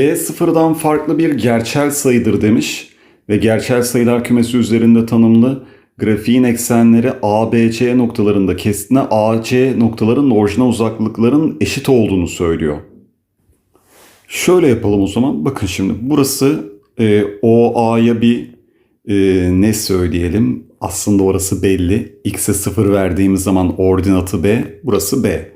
B sıfırdan farklı bir gerçel sayıdır demiş ve gerçel sayılar kümesi üzerinde tanımlı grafiğin eksenleri A, B, C noktalarında kesine A, C noktaların orijinal uzaklıkların eşit olduğunu söylüyor. Şöyle yapalım o zaman. Bakın şimdi burası e, OA'ya bir e, ne söyleyelim? Aslında orası belli. X'e 0 verdiğimiz zaman ordinatı B. Burası B.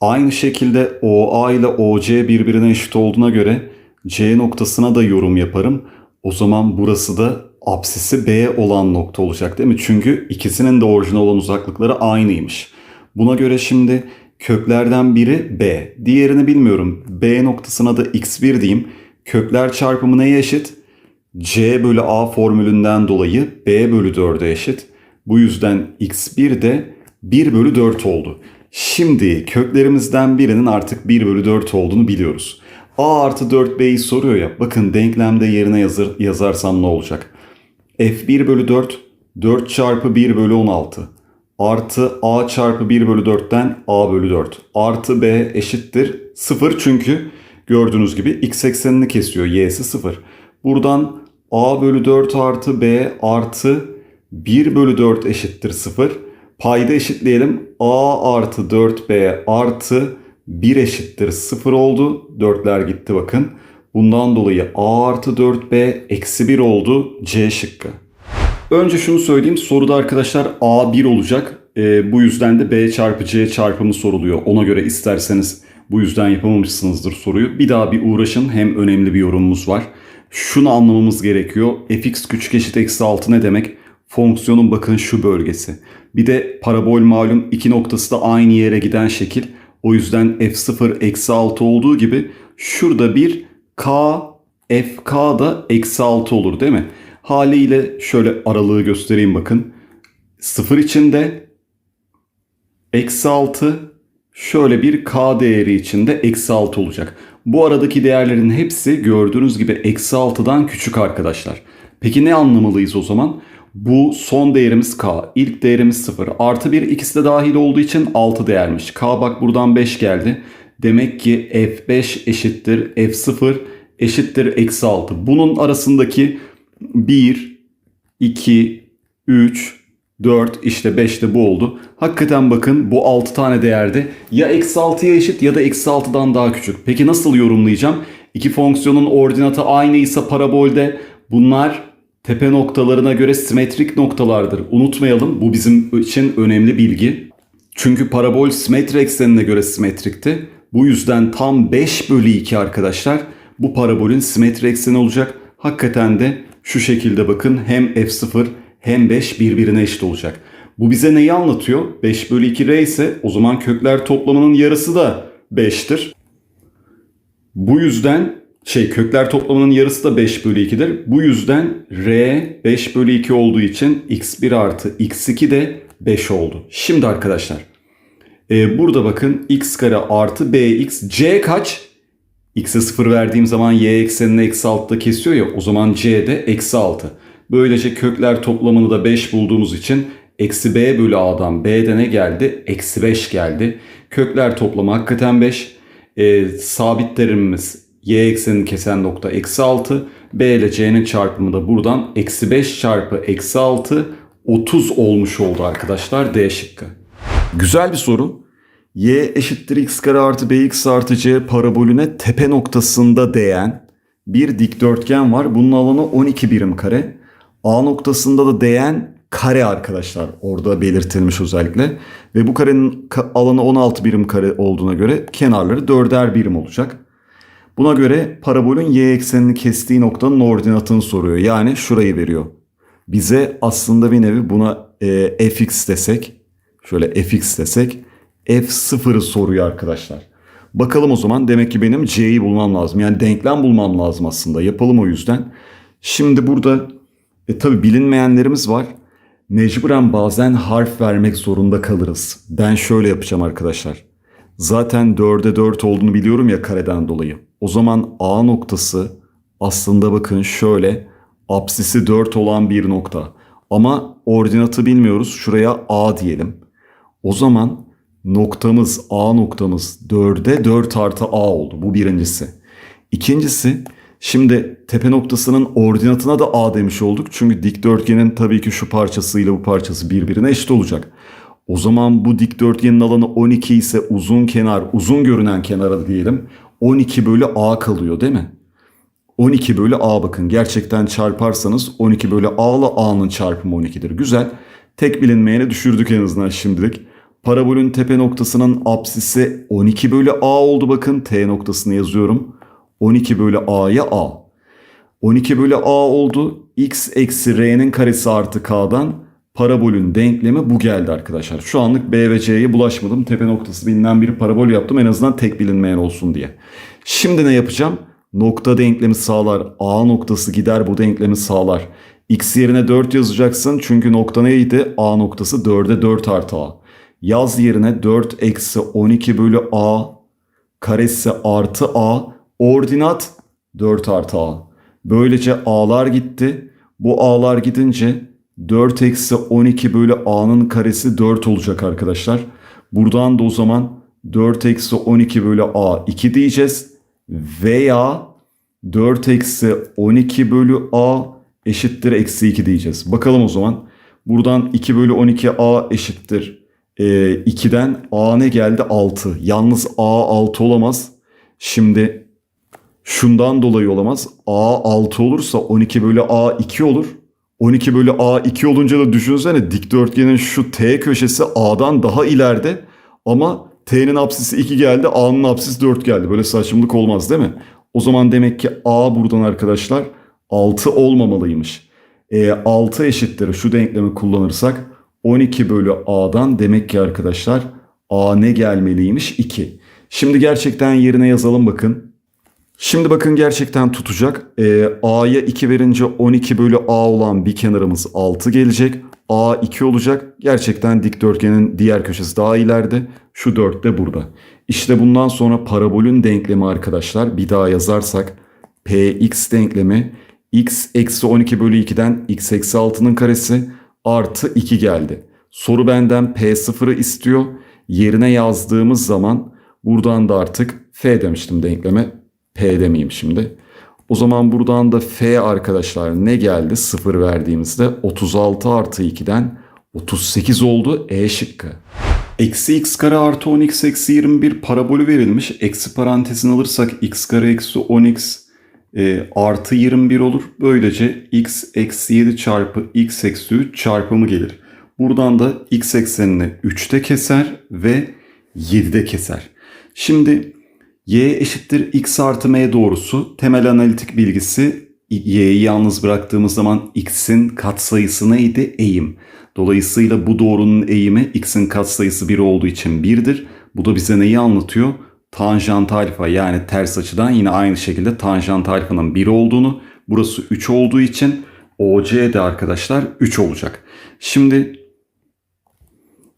Aynı şekilde OA ile OC birbirine eşit olduğuna göre C noktasına da yorum yaparım. O zaman burası da apsisi B olan nokta olacak değil mi? Çünkü ikisinin de orijinal olan uzaklıkları aynıymış. Buna göre şimdi köklerden biri B. Diğerini bilmiyorum. B noktasına da x1 diyeyim. Kökler çarpımı neye eşit? C bölü A formülünden dolayı B bölü 4'e eşit. Bu yüzden x1 de 1 bölü 4 oldu. Şimdi köklerimizden birinin artık 1 bölü 4 olduğunu biliyoruz. A artı 4B'yi soruyor ya. Bakın denklemde yerine yazır, yazarsam ne olacak? F1 bölü 4 4 çarpı 1 bölü 16 artı A çarpı 1 bölü 4'ten A bölü 4 artı B eşittir 0 çünkü gördüğünüz gibi x eksenini kesiyor. Y'si 0. Buradan A bölü 4 artı B artı 1 bölü 4 eşittir 0. Payda eşitleyelim. A artı 4B artı 1 eşittir 0 oldu. 4'ler gitti bakın. Bundan dolayı A artı 4B eksi 1 oldu. C şıkkı. Önce şunu söyleyeyim. Soruda arkadaşlar A1 olacak. Ee, bu yüzden de B çarpı C çarpımı soruluyor. Ona göre isterseniz bu yüzden yapamamışsınızdır soruyu. Bir daha bir uğraşın. Hem önemli bir yorumumuz var. Şunu anlamamız gerekiyor. fx küçük eşit eksi 6 ne demek? Fonksiyonun bakın şu bölgesi. Bir de parabol malum iki noktası da aynı yere giden şekil. O yüzden f0 eksi 6 olduğu gibi şurada bir k fk da eksi 6 olur değil mi? Haliyle şöyle aralığı göstereyim bakın. 0 içinde eksi 6 şöyle bir k değeri içinde eksi 6 olacak. Bu aradaki değerlerin hepsi gördüğünüz gibi eksi 6'dan küçük arkadaşlar. Peki ne anlamalıyız o zaman? Bu son değerimiz k, ilk değerimiz 0. Artı 1 ikisi de dahil olduğu için 6 değermiş. K bak buradan 5 geldi. Demek ki f5 eşittir f0 eşittir eksi 6. Bunun arasındaki 1, 2, 3, 4 işte 5 de bu oldu. Hakikaten bakın bu 6 tane değerde ya eksi 6'ya eşit ya da eksi 6'dan daha küçük. Peki nasıl yorumlayacağım? İki fonksiyonun ordinatı aynıysa parabolde bunlar tepe noktalarına göre simetrik noktalardır. Unutmayalım bu bizim için önemli bilgi. Çünkü parabol simetri eksenine göre simetrikti. Bu yüzden tam 5 bölü 2 arkadaşlar bu parabolün simetri ekseni olacak. Hakikaten de şu şekilde bakın hem f0 hem 5 birbirine eşit olacak. Bu bize neyi anlatıyor? 5 bölü 2 r ise o zaman kökler toplamının yarısı da 5'tir. Bu yüzden şey kökler toplamının yarısı da 5 bölü 2'dir. Bu yüzden r 5 bölü 2 olduğu için x1 artı x2 de 5 oldu. Şimdi arkadaşlar e, burada bakın x kare artı bx c kaç? x'e 0 verdiğim zaman y eksenini eksi 6'da kesiyor ya o zaman c de eksi 6. Böylece kökler toplamını da 5 bulduğumuz için eksi b bölü a'dan b'de ne geldi? Eksi 5 geldi. Kökler toplamı hakikaten 5. E, sabit terimimiz y eksenini kesen nokta eksi 6. b ile c'nin çarpımı da buradan eksi 5 çarpı eksi 6 30 olmuş oldu arkadaşlar D şıkkı. Güzel bir soru. y eşittir x kare artı bx artı c parabolüne tepe noktasında değen bir dikdörtgen var. Bunun alanı 12 birim kare. A noktasında da değen kare arkadaşlar. Orada belirtilmiş özellikle. Ve bu karenin ka- alanı 16 birim kare olduğuna göre kenarları 4'er birim olacak. Buna göre parabolün y eksenini kestiği noktanın ordinatını soruyor. Yani şurayı veriyor. Bize aslında bir nevi buna e, fx desek, şöyle fx desek f0'ı soruyor arkadaşlar. Bakalım o zaman demek ki benim c'yi bulmam lazım. Yani denklem bulmam lazım aslında. Yapalım o yüzden. Şimdi burada e, tabi bilinmeyenlerimiz var. Mecburen bazen harf vermek zorunda kalırız. Ben şöyle yapacağım arkadaşlar. Zaten 4'e 4 olduğunu biliyorum ya kareden dolayı. O zaman A noktası aslında bakın şöyle apsisi 4 olan bir nokta. Ama ordinatı bilmiyoruz. Şuraya A diyelim. O zaman noktamız A noktamız 4'e 4 artı A oldu. Bu birincisi. İkincisi şimdi tepe noktasının ordinatına da A demiş olduk. Çünkü dikdörtgenin tabii ki şu parçasıyla bu parçası birbirine eşit olacak. O zaman bu dikdörtgenin alanı 12 ise uzun kenar, uzun görünen kenara diyelim 12 bölü A kalıyor değil mi? 12 bölü A bakın gerçekten çarparsanız 12 bölü A ile A'nın çarpımı 12'dir. Güzel. Tek bilinmeyeni düşürdük en azından şimdilik. Parabolün tepe noktasının apsisi 12 bölü A oldu bakın. T noktasını yazıyorum. 12 bölü A'ya A. 12 bölü A oldu. X eksi R'nin karesi artı K'dan parabolün denklemi bu geldi arkadaşlar. Şu anlık B ve C'ye bulaşmadım. Tepe noktası bilinen bir parabol yaptım. En azından tek bilinmeyen olsun diye. Şimdi ne yapacağım? Nokta denklemi sağlar. A noktası gider bu denklemi sağlar. X yerine 4 yazacaksın. Çünkü nokta neydi? A noktası 4'e 4 artı A. Yaz yerine 4 eksi 12 bölü A karesi artı A. Ordinat 4 artı A. Böylece A'lar gitti. Bu A'lar gidince 4 eksi 12 bölü A'nın karesi 4 olacak arkadaşlar. Buradan da o zaman 4 eksi 12 bölü A 2 diyeceğiz. Veya 4 eksi 12 bölü A eşittir eksi 2 diyeceğiz. Bakalım o zaman. Buradan 2 bölü 12 A eşittir. Ee, 2'den A ne geldi? 6. Yalnız A 6 olamaz. Şimdi şundan dolayı olamaz. A 6 olursa 12 bölü A 2 olur. 12 bölü A 2 olunca da düşünsene dikdörtgenin şu T köşesi A'dan daha ileride ama T'nin apsisi 2 geldi A'nın apsisi 4 geldi. Böyle saçmalık olmaz değil mi? O zaman demek ki A buradan arkadaşlar 6 olmamalıymış. E, 6 eşittir şu denklemi kullanırsak 12 bölü A'dan demek ki arkadaşlar A ne gelmeliymiş 2. Şimdi gerçekten yerine yazalım bakın. Şimdi bakın gerçekten tutacak. Ee, A'ya 2 verince 12 bölü A olan bir kenarımız 6 gelecek. A 2 olacak. Gerçekten dikdörtgenin diğer köşesi daha ileride. Şu 4 de burada. İşte bundan sonra parabolün denklemi arkadaşlar. Bir daha yazarsak Px denklemi x eksi 12 bölü 2'den x eksi 6'nın karesi artı 2 geldi. Soru benden P0'ı istiyor. Yerine yazdığımız zaman buradan da artık F demiştim denkleme. P demeyeyim şimdi. O zaman buradan da F arkadaşlar ne geldi? 0 verdiğimizde 36 artı 2'den 38 oldu E şıkkı. Eksi x kare artı 10x eksi 21 parabolü verilmiş. Eksi parantezini alırsak x kare eksi 10x e, artı 21 olur. Böylece x eksi 7 çarpı x eksi 3 çarpımı gelir. Buradan da x eksenini 3'te keser ve 7'de keser. Şimdi y eşittir x artı m doğrusu temel analitik bilgisi y'yi yalnız bıraktığımız zaman x'in katsayısı neydi? Eğim. Dolayısıyla bu doğrunun eğimi x'in katsayısı 1 olduğu için 1'dir. Bu da bize neyi anlatıyor? Tanjant alfa yani ters açıdan yine aynı şekilde tanjant alfanın 1 olduğunu, burası 3 olduğu için OC de arkadaşlar 3 olacak. Şimdi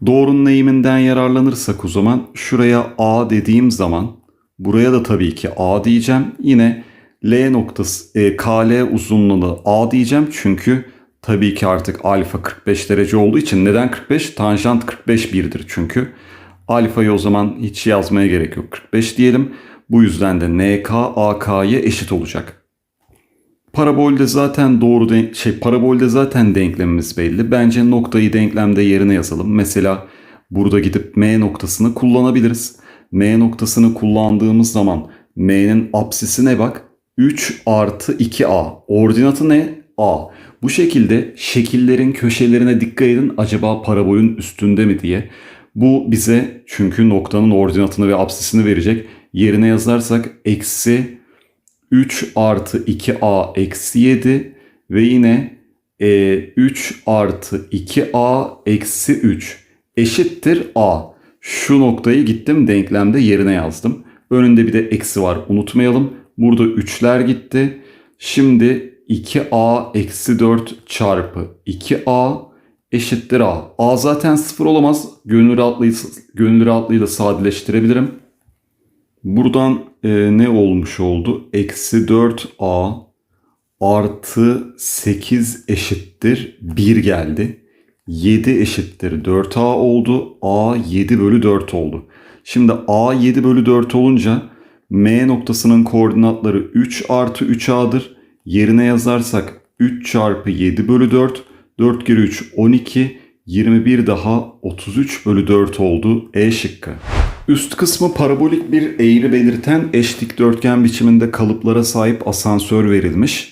doğrunun eğiminden yararlanırsak o zaman şuraya A dediğim zaman buraya da tabii ki A diyeceğim. Yine L noktası e, KL uzunluğunu A diyeceğim çünkü tabii ki artık alfa 45 derece olduğu için neden 45? Tanjant 45 birdir çünkü. Alfayı o zaman hiç yazmaya gerek yok. 45 diyelim. Bu yüzden de NK AK'ya eşit olacak. Parabolde zaten doğru denk şey parabolde zaten denklemimiz belli. Bence noktayı denklemde yerine yazalım. Mesela burada gidip M noktasını kullanabiliriz. M noktasını kullandığımız zaman M'nin apsisine bak. 3 artı 2A. Ordinatı ne? A. Bu şekilde şekillerin köşelerine dikkat edin. Acaba parabolün üstünde mi diye. Bu bize çünkü noktanın ordinatını ve apsisini verecek. Yerine yazarsak eksi 3 artı 2a eksi 7 ve yine e, 3 artı 2a eksi 3 eşittir a. Şu noktayı gittim denklemde yerine yazdım. Önünde bir de eksi var unutmayalım. Burada 3'ler gitti. Şimdi 2a eksi 4 çarpı 2a eşittir a. a zaten 0 olamaz. Gönül rahatlığıyla, gönül rahatlığıyla sadeleştirebilirim. Buradan e, ne olmuş oldu? Eksi 4a artı 8 eşittir 1 geldi. 7 eşittir 4a oldu. a 7 bölü 4 oldu. Şimdi a 7 bölü 4 olunca M noktasının koordinatları 3 artı 3A'dır. Yerine yazarsak 3 çarpı 7 bölü 4. 4 kere 3 12. 21 daha 33 bölü 4 oldu. E şıkkı. Üst kısmı parabolik bir eğri belirten eş dikdörtgen biçiminde kalıplara sahip asansör verilmiş.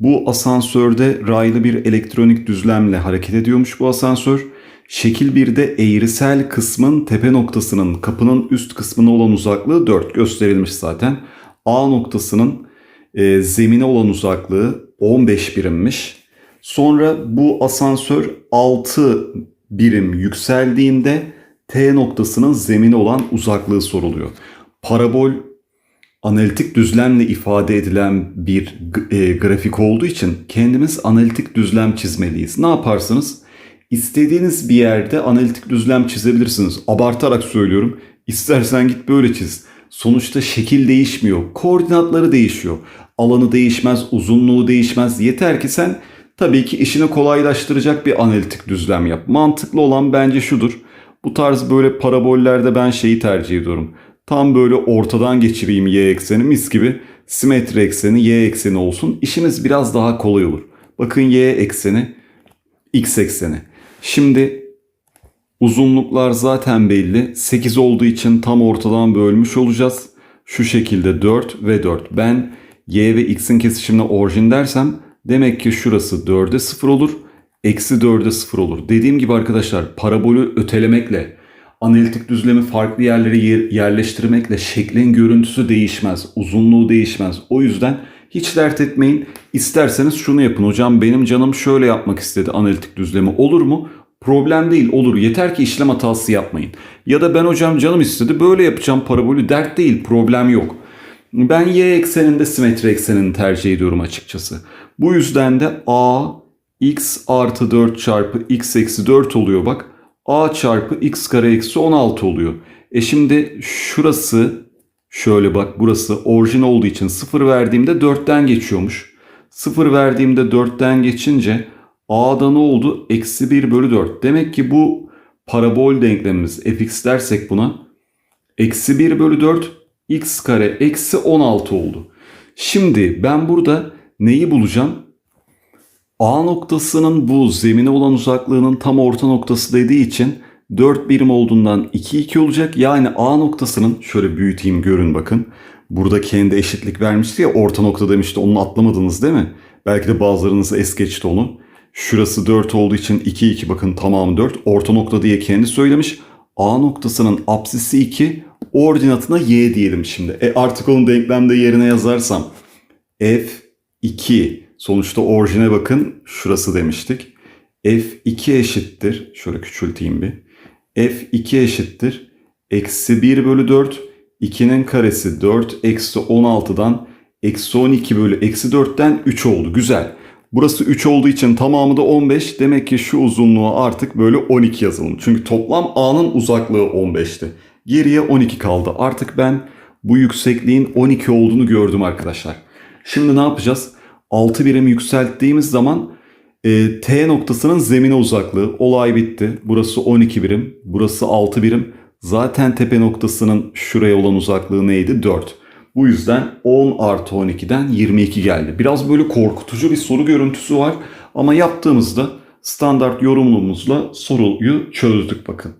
Bu asansörde raylı bir elektronik düzlemle hareket ediyormuş bu asansör. Şekil 1'de eğrisel kısmın tepe noktasının kapının üst kısmına olan uzaklığı 4 gösterilmiş zaten. A noktasının e, zemine olan uzaklığı 15 birimmiş. Sonra bu asansör 6 birim yükseldiğinde T noktasının zemine olan uzaklığı soruluyor. Parabol analitik düzlemle ifade edilen bir e, grafik olduğu için kendimiz analitik düzlem çizmeliyiz. Ne yaparsınız? İstediğiniz bir yerde analitik düzlem çizebilirsiniz. Abartarak söylüyorum. İstersen git böyle çiz. Sonuçta şekil değişmiyor. Koordinatları değişiyor. Alanı değişmez, uzunluğu değişmez. Yeter ki sen tabii ki işini kolaylaştıracak bir analitik düzlem yap. Mantıklı olan bence şudur. Bu tarz böyle parabollerde ben şeyi tercih ediyorum. Tam böyle ortadan geçireyim y ekseni mis gibi simetri ekseni y ekseni olsun. İşimiz biraz daha kolay olur. Bakın y ekseni x ekseni. Şimdi uzunluklar zaten belli. 8 olduğu için tam ortadan bölmüş olacağız. Şu şekilde 4 ve 4. Ben y ve x'in kesişimine orijin dersem demek ki şurası 4'e 0 olur. Eksi 4'e 0 olur. Dediğim gibi arkadaşlar parabolü ötelemekle analitik düzlemi farklı yerlere yer, yerleştirmekle şeklin görüntüsü değişmez. Uzunluğu değişmez. O yüzden hiç dert etmeyin. İsterseniz şunu yapın. Hocam benim canım şöyle yapmak istedi analitik düzlemi. Olur mu? Problem değil olur. Yeter ki işlem hatası yapmayın. Ya da ben hocam canım istedi böyle yapacağım parabolü. Dert değil problem yok. Ben y ekseninde simetri eksenini tercih ediyorum açıkçası. Bu yüzden de a x artı 4 çarpı x eksi 4 oluyor bak. A çarpı x kare eksi 16 oluyor. E şimdi şurası şöyle bak burası orijin olduğu için 0 verdiğimde 4'ten geçiyormuş. 0 verdiğimde 4'ten geçince a'da ne oldu? Eksi 1 bölü 4. Demek ki bu parabol denklemimiz fx dersek buna eksi 1 bölü 4 x kare eksi 16 oldu. Şimdi ben burada neyi bulacağım? A noktasının bu zemine olan uzaklığının tam orta noktası dediği için 4 birim olduğundan 2 2 olacak. Yani A noktasının şöyle büyüteyim görün bakın. Burada kendi eşitlik vermişti ya orta nokta demişti onu atlamadınız değil mi? Belki de bazılarınız es geçti onu. Şurası 4 olduğu için 2 2 bakın tamamı 4. Orta nokta diye kendi söylemiş. A noktasının apsisi 2 ordinatına y diyelim şimdi. E artık onu denklemde yerine yazarsam f2 Sonuçta orijine bakın şurası demiştik. F2 eşittir. Şöyle küçülteyim bir. F2 eşittir. Eksi 1 bölü 4. 2'nin karesi 4. Eksi 16'dan eksi 12 bölü eksi 4'ten 3 oldu. Güzel. Burası 3 olduğu için tamamı da 15. Demek ki şu uzunluğa artık böyle 12 yazalım. Çünkü toplam A'nın uzaklığı 15'ti. Geriye 12 kaldı. Artık ben bu yüksekliğin 12 olduğunu gördüm arkadaşlar. Şimdi ne yapacağız? 6 birim yükselttiğimiz zaman e, T noktasının zemine uzaklığı olay bitti. Burası 12 birim, burası 6 birim. Zaten tepe noktasının şuraya olan uzaklığı neydi? 4. Bu yüzden 10 artı 12'den 22 geldi. Biraz böyle korkutucu bir soru görüntüsü var. Ama yaptığımızda standart yorumumuzla soruyu çözdük bakın.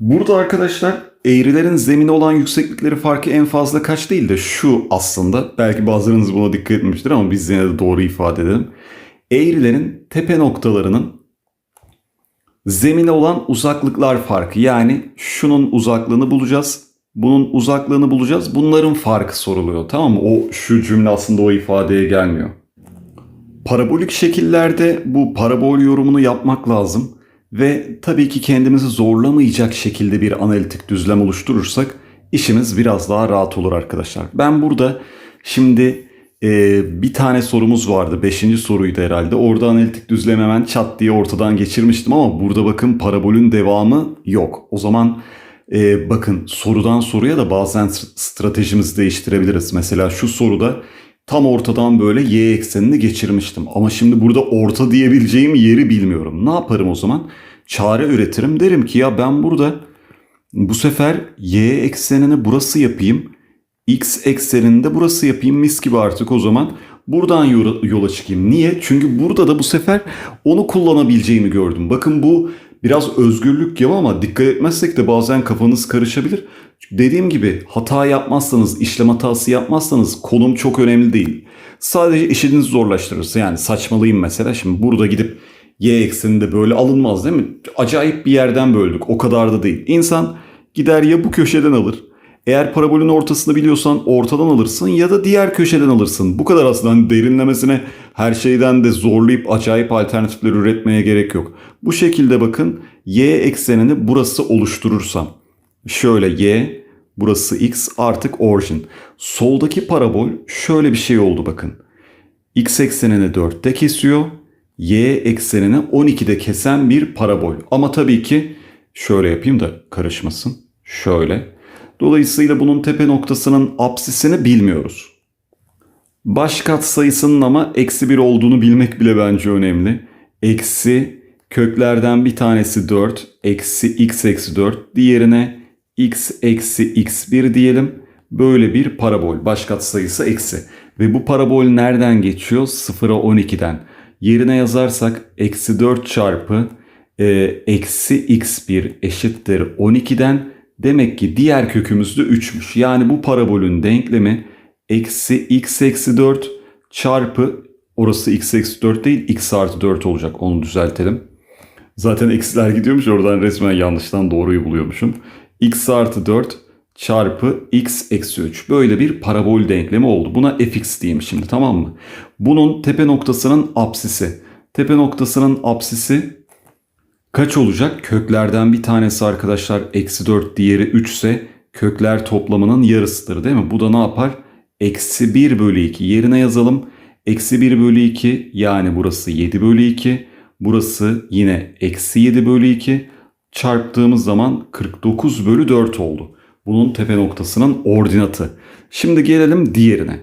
Burada arkadaşlar eğrilerin zemine olan yükseklikleri farkı en fazla kaç değil de şu aslında. Belki bazılarınız buna dikkat etmiştir ama biz yine de doğru ifade edelim. Eğrilerin tepe noktalarının zemine olan uzaklıklar farkı. Yani şunun uzaklığını bulacağız. Bunun uzaklığını bulacağız. Bunların farkı soruluyor. Tamam mı? O şu cümle aslında o ifadeye gelmiyor. Parabolik şekillerde bu parabol yorumunu yapmak lazım ve tabii ki kendimizi zorlamayacak şekilde bir analitik düzlem oluşturursak işimiz biraz daha rahat olur arkadaşlar. Ben burada şimdi e, bir tane sorumuz vardı. Beşinci soruydu herhalde. Orada analitik düzlem hemen çat diye ortadan geçirmiştim ama burada bakın parabolün devamı yok. O zaman e, bakın sorudan soruya da bazen stratejimizi değiştirebiliriz. Mesela şu soruda tam ortadan böyle y eksenini geçirmiştim. Ama şimdi burada orta diyebileceğim yeri bilmiyorum. Ne yaparım o zaman? Çare üretirim. Derim ki ya ben burada bu sefer y eksenini burası yapayım. x ekseninde burası yapayım mis gibi artık o zaman. Buradan yola, çıkayım. Niye? Çünkü burada da bu sefer onu kullanabileceğimi gördüm. Bakın bu biraz özgürlük gibi ama dikkat etmezsek de bazen kafanız karışabilir. Dediğim gibi hata yapmazsanız, işlem hatası yapmazsanız konum çok önemli değil. Sadece işinizi zorlaştırırsa yani saçmalayayım mesela. Şimdi burada gidip y ekseninde böyle alınmaz değil mi? Acayip bir yerden böldük. O kadar da değil. İnsan gider ya bu köşeden alır. Eğer parabolün ortasını biliyorsan ortadan alırsın ya da diğer köşeden alırsın. Bu kadar aslında hani derinlemesine her şeyden de zorlayıp acayip alternatifler üretmeye gerek yok. Bu şekilde bakın y eksenini burası oluşturursam. Şöyle y, burası x artık orijin. Soldaki parabol şöyle bir şey oldu bakın. x eksenini 4'te kesiyor. Y eksenini 12'de kesen bir parabol. Ama tabii ki şöyle yapayım da karışmasın. Şöyle. Dolayısıyla bunun tepe noktasının apsisini bilmiyoruz. Baş kat sayısının ama eksi 1 olduğunu bilmek bile bence önemli. Eksi köklerden bir tanesi 4. Eksi x eksi 4. Diğerine x eksi x1 diyelim. Böyle bir parabol. Baş kat sayısı eksi. Ve bu parabol nereden geçiyor? 0'a 12'den. Yerine yazarsak eksi 4 çarpı e, eksi x1 eşittir 12'den Demek ki diğer kökümüz de 3'müş. Yani bu parabolün denklemi eksi x eksi 4 çarpı orası x eksi 4 değil x artı 4 olacak. Onu düzeltelim. Zaten eksiler gidiyormuş oradan resmen yanlıştan doğruyu buluyormuşum. x artı 4 çarpı x eksi 3. Böyle bir parabol denklemi oldu. Buna fx diyeyim şimdi tamam mı? Bunun tepe noktasının apsisi. Tepe noktasının apsisi Kaç olacak? Köklerden bir tanesi arkadaşlar eksi 4 diğeri 3 ise kökler toplamının yarısıdır değil mi? Bu da ne yapar? Eksi 1 bölü 2 yerine yazalım. Eksi 1 bölü 2 yani burası 7 bölü 2. Burası yine eksi 7 bölü 2. Çarptığımız zaman 49 bölü 4 oldu. Bunun tepe noktasının ordinatı. Şimdi gelelim diğerine.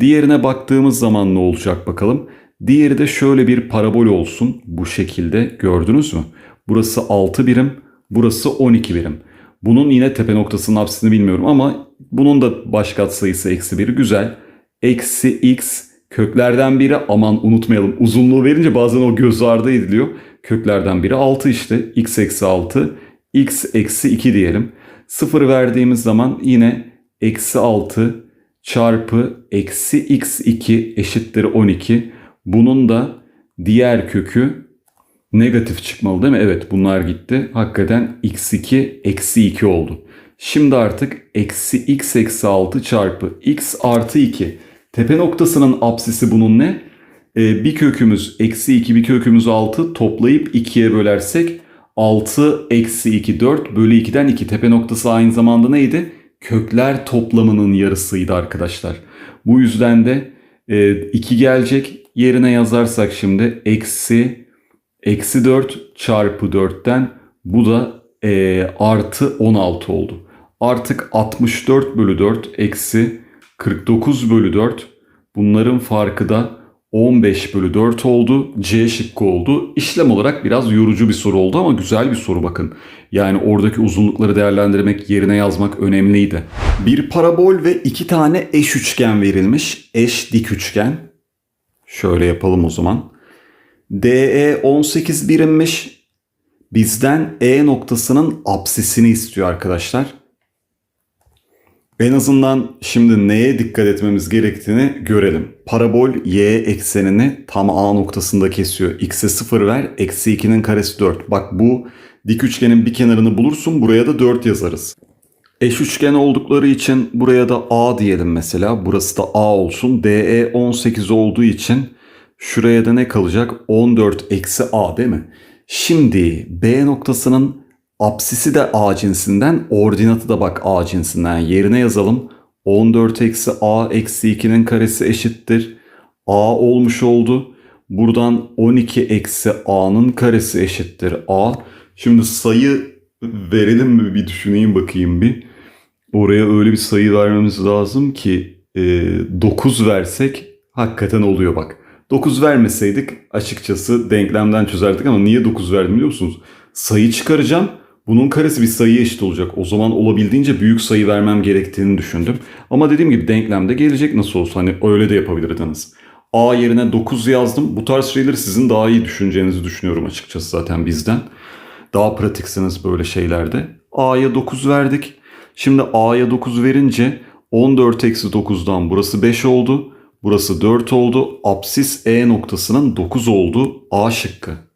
Diğerine baktığımız zaman ne olacak bakalım. Diğeri de şöyle bir parabol olsun bu şekilde gördünüz mü? Burası 6 birim, burası 12 birim. Bunun yine tepe noktasının apsisini bilmiyorum ama bunun da baş katsayısı eksi 1 güzel. Eksi x köklerden biri aman unutmayalım uzunluğu verince bazen o göz ardı ediliyor. Köklerden biri 6 işte x eksi 6 x eksi 2 diyelim. 0 verdiğimiz zaman yine eksi 6 çarpı eksi x2 eşittir 12. Bunun da diğer kökü negatif çıkmalı değil mi? Evet bunlar gitti. Hakikaten x2 eksi 2 oldu. Şimdi artık eksi x eksi 6 çarpı x artı 2. Tepe noktasının apsisi bunun ne? Ee, bir kökümüz eksi 2 bir kökümüz 6 toplayıp 2'ye bölersek 6 eksi 2 4 bölü 2'den 2. Tepe noktası aynı zamanda neydi? Kökler toplamının yarısıydı arkadaşlar. Bu yüzden de 2 e, gelecek yerine yazarsak şimdi eksi eksi 4 çarpı 4'ten bu da e, artı 16 oldu. Artık 64 bölü 4 eksi 49 bölü 4 bunların farkı da 15 bölü 4 oldu. C şıkkı oldu. İşlem olarak biraz yorucu bir soru oldu ama güzel bir soru bakın. Yani oradaki uzunlukları değerlendirmek, yerine yazmak önemliydi. Bir parabol ve iki tane eş üçgen verilmiş. Eş dik üçgen. Şöyle yapalım o zaman. DE 18 birimmiş. Bizden E noktasının apsisini istiyor arkadaşlar. En azından şimdi neye dikkat etmemiz gerektiğini görelim. Parabol y eksenini tam A noktasında kesiyor. X'e 0 ver, eksi 2'nin karesi 4. Bak bu dik üçgenin bir kenarını bulursun buraya da 4 yazarız. Eş üçgen oldukları için buraya da A diyelim mesela. Burası da A olsun. DE 18 olduğu için şuraya da ne kalacak? 14 eksi A değil mi? Şimdi B noktasının apsisi de A cinsinden, ordinatı da bak A cinsinden. Yerine yazalım. 14 eksi A eksi 2'nin karesi eşittir. A olmuş oldu. Buradan 12 eksi A'nın karesi eşittir A. Şimdi sayı verelim mi bir düşüneyim bakayım bir. Oraya öyle bir sayı vermemiz lazım ki e, 9 versek hakikaten oluyor bak. 9 vermeseydik açıkçası denklemden çözerdik ama niye 9 verdim biliyor musunuz? Sayı çıkaracağım. Bunun karesi bir sayıya eşit olacak. O zaman olabildiğince büyük sayı vermem gerektiğini düşündüm. Ama dediğim gibi denklemde gelecek nasıl olsa hani öyle de yapabilirdiniz. A yerine 9 yazdım. Bu tarz şeyleri sizin daha iyi düşüneceğinizi düşünüyorum açıkçası zaten bizden. Daha pratiksiniz böyle şeylerde. A'ya 9 verdik. Şimdi A'ya 9 verince 14 eksi 9'dan burası 5 oldu. Burası 4 oldu. Apsis E noktasının 9 oldu. A şıkkı.